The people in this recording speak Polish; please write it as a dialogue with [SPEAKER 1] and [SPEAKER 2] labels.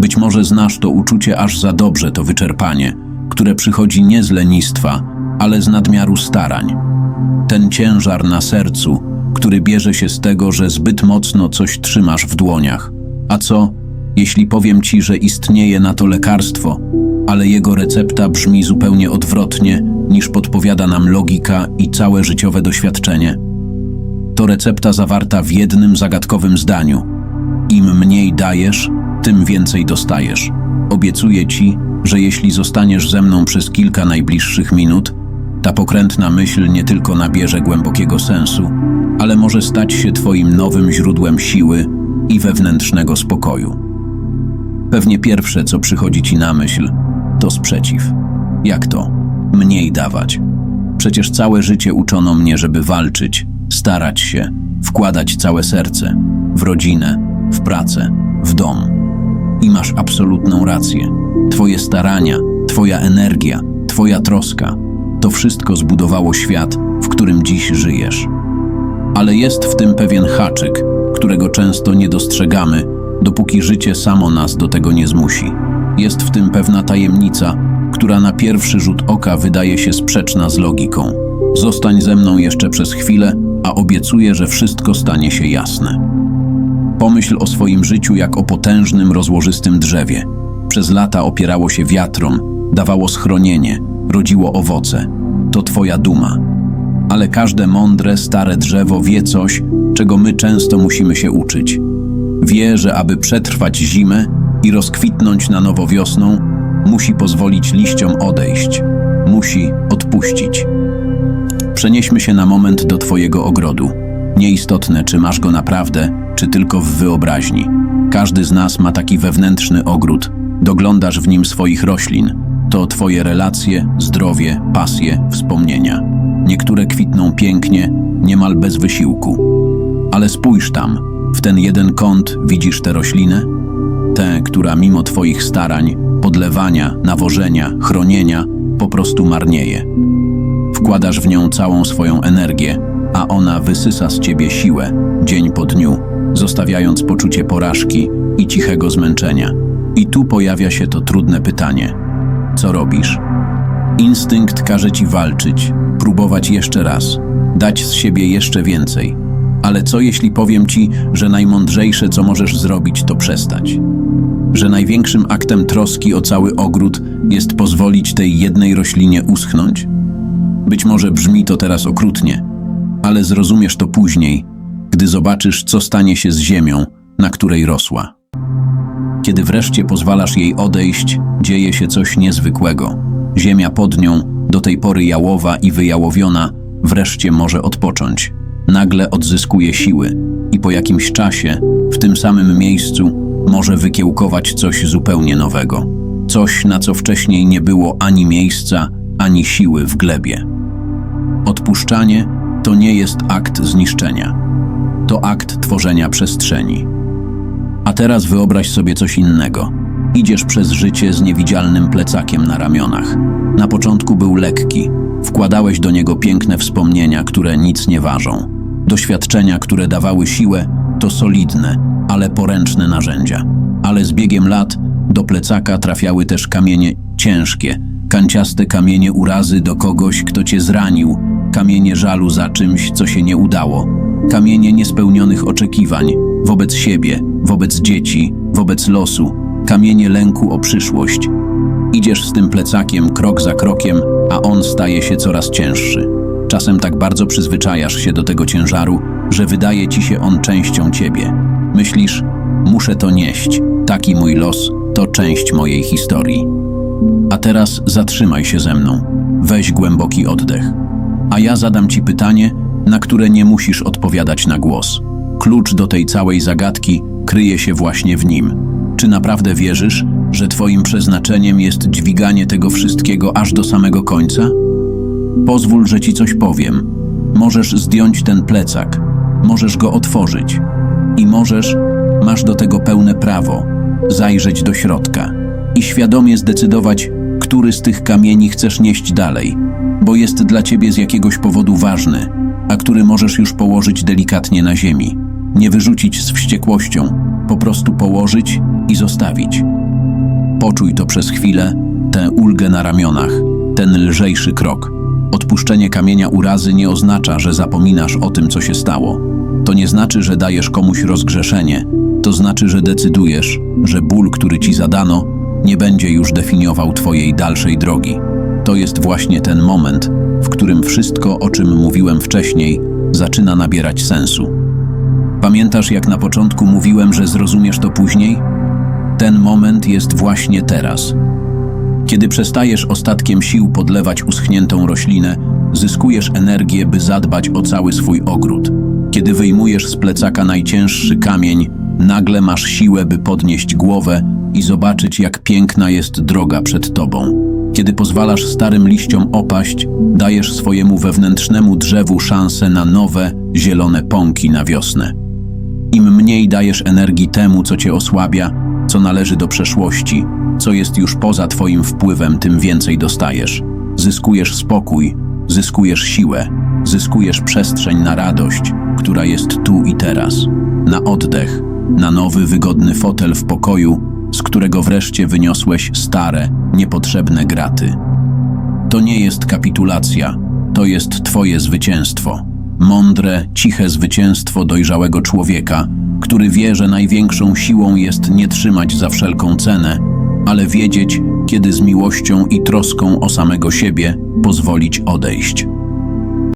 [SPEAKER 1] Być może znasz to uczucie aż za dobrze, to wyczerpanie, które przychodzi nie z lenistwa, ale z nadmiaru starań. Ten ciężar na sercu, który bierze się z tego, że zbyt mocno coś trzymasz w dłoniach. A co, jeśli powiem ci, że istnieje na to lekarstwo, ale jego recepta brzmi zupełnie odwrotnie niż podpowiada nam logika i całe życiowe doświadczenie? To recepta zawarta w jednym zagadkowym zdaniu. Im mniej dajesz, tym więcej dostajesz. Obiecuję ci, że jeśli zostaniesz ze mną przez kilka najbliższych minut, ta pokrętna myśl nie tylko nabierze głębokiego sensu, ale może stać się Twoim nowym źródłem siły i wewnętrznego spokoju. Pewnie pierwsze, co przychodzi Ci na myśl, to sprzeciw. Jak to? Mniej dawać. Przecież całe życie uczono mnie, żeby walczyć, starać się, wkładać całe serce w rodzinę, w pracę, w dom. I masz absolutną rację. Twoje starania, Twoja energia, Twoja troska to wszystko zbudowało świat, w którym dziś żyjesz. Ale jest w tym pewien haczyk, którego często nie dostrzegamy, dopóki życie samo nas do tego nie zmusi. Jest w tym pewna tajemnica, która na pierwszy rzut oka wydaje się sprzeczna z logiką. Zostań ze mną jeszcze przez chwilę, a obiecuję, że wszystko stanie się jasne. Pomyśl o swoim życiu jak o potężnym, rozłożystym drzewie. Przez lata opierało się wiatrom, dawało schronienie, rodziło owoce. To twoja duma. Ale każde mądre, stare drzewo wie coś, czego my często musimy się uczyć. Wie, że aby przetrwać zimę i rozkwitnąć na nowo wiosną, musi pozwolić liściom odejść, musi odpuścić. Przenieśmy się na moment do Twojego ogrodu. Nieistotne, czy masz go naprawdę, czy tylko w wyobraźni. Każdy z nas ma taki wewnętrzny ogród. Doglądasz w nim swoich roślin. To Twoje relacje, zdrowie, pasje, wspomnienia. Niektóre kwitną pięknie, niemal bez wysiłku. Ale spójrz tam, w ten jeden kąt widzisz tę roślinę? Tę, która mimo Twoich starań, podlewania, nawożenia, chronienia, po prostu marnieje. Wkładasz w nią całą swoją energię, a ona wysysa z ciebie siłę, dzień po dniu, zostawiając poczucie porażki i cichego zmęczenia. I tu pojawia się to trudne pytanie: co robisz? Instynkt każe ci walczyć, próbować jeszcze raz, dać z siebie jeszcze więcej. Ale co jeśli powiem ci, że najmądrzejsze, co możesz zrobić, to przestać? Że największym aktem troski o cały ogród jest pozwolić tej jednej roślinie uschnąć? Być może brzmi to teraz okrutnie, ale zrozumiesz to później, gdy zobaczysz, co stanie się z ziemią, na której rosła. Kiedy wreszcie pozwalasz jej odejść, dzieje się coś niezwykłego. Ziemia pod nią, do tej pory jałowa i wyjałowiona, wreszcie może odpocząć. Nagle odzyskuje siły i po jakimś czasie, w tym samym miejscu, może wykiełkować coś zupełnie nowego. Coś, na co wcześniej nie było ani miejsca, ani siły w glebie. Odpuszczanie to nie jest akt zniszczenia, to akt tworzenia przestrzeni. A teraz wyobraź sobie coś innego. Idziesz przez życie z niewidzialnym plecakiem na ramionach. Na początku był lekki, wkładałeś do niego piękne wspomnienia, które nic nie ważą. Doświadczenia, które dawały siłę, to solidne, ale poręczne narzędzia. Ale z biegiem lat do plecaka trafiały też kamienie ciężkie, kanciaste kamienie urazy do kogoś, kto cię zranił, kamienie żalu za czymś, co się nie udało, kamienie niespełnionych oczekiwań wobec siebie, wobec dzieci, wobec losu, kamienie lęku o przyszłość. Idziesz z tym plecakiem krok za krokiem, a on staje się coraz cięższy. Czasem tak bardzo przyzwyczajasz się do tego ciężaru, że wydaje ci się on częścią ciebie. Myślisz, muszę to nieść, taki mój los, to część mojej historii. A teraz zatrzymaj się ze mną, weź głęboki oddech. A ja zadam ci pytanie, na które nie musisz odpowiadać na głos. Klucz do tej całej zagadki kryje się właśnie w nim. Czy naprawdę wierzysz, że Twoim przeznaczeniem jest dźwiganie tego wszystkiego aż do samego końca? Pozwól, że Ci coś powiem. Możesz zdjąć ten plecak, możesz go otworzyć i możesz, masz do tego pełne prawo, zajrzeć do środka i świadomie zdecydować, który z tych kamieni chcesz nieść dalej, bo jest dla Ciebie z jakiegoś powodu ważny, a który możesz już położyć delikatnie na ziemi. Nie wyrzucić z wściekłością, po prostu położyć i zostawić. Poczuj to przez chwilę, tę ulgę na ramionach, ten lżejszy krok. Odpuszczenie kamienia urazy nie oznacza, że zapominasz o tym, co się stało. To nie znaczy, że dajesz komuś rozgrzeszenie. To znaczy, że decydujesz, że ból, który ci zadano, nie będzie już definiował twojej dalszej drogi. To jest właśnie ten moment, w którym wszystko, o czym mówiłem wcześniej, zaczyna nabierać sensu. Pamiętasz, jak na początku mówiłem, że zrozumiesz to później? Ten moment jest właśnie teraz. Kiedy przestajesz ostatkiem sił podlewać uschniętą roślinę, zyskujesz energię, by zadbać o cały swój ogród. Kiedy wyjmujesz z plecaka najcięższy kamień, nagle masz siłę, by podnieść głowę i zobaczyć, jak piękna jest droga przed tobą. Kiedy pozwalasz starym liściom opaść, dajesz swojemu wewnętrznemu drzewu szansę na nowe, zielone pąki na wiosnę. Im mniej dajesz energii temu, co cię osłabia, co należy do przeszłości, co jest już poza twoim wpływem, tym więcej dostajesz. Zyskujesz spokój, zyskujesz siłę, zyskujesz przestrzeń na radość, która jest tu i teraz, na oddech, na nowy, wygodny fotel w pokoju, z którego wreszcie wyniosłeś stare, niepotrzebne graty. To nie jest kapitulacja, to jest Twoje zwycięstwo. Mądre, ciche zwycięstwo dojrzałego człowieka, który wie, że największą siłą jest nie trzymać za wszelką cenę, ale wiedzieć, kiedy z miłością i troską o samego siebie pozwolić odejść.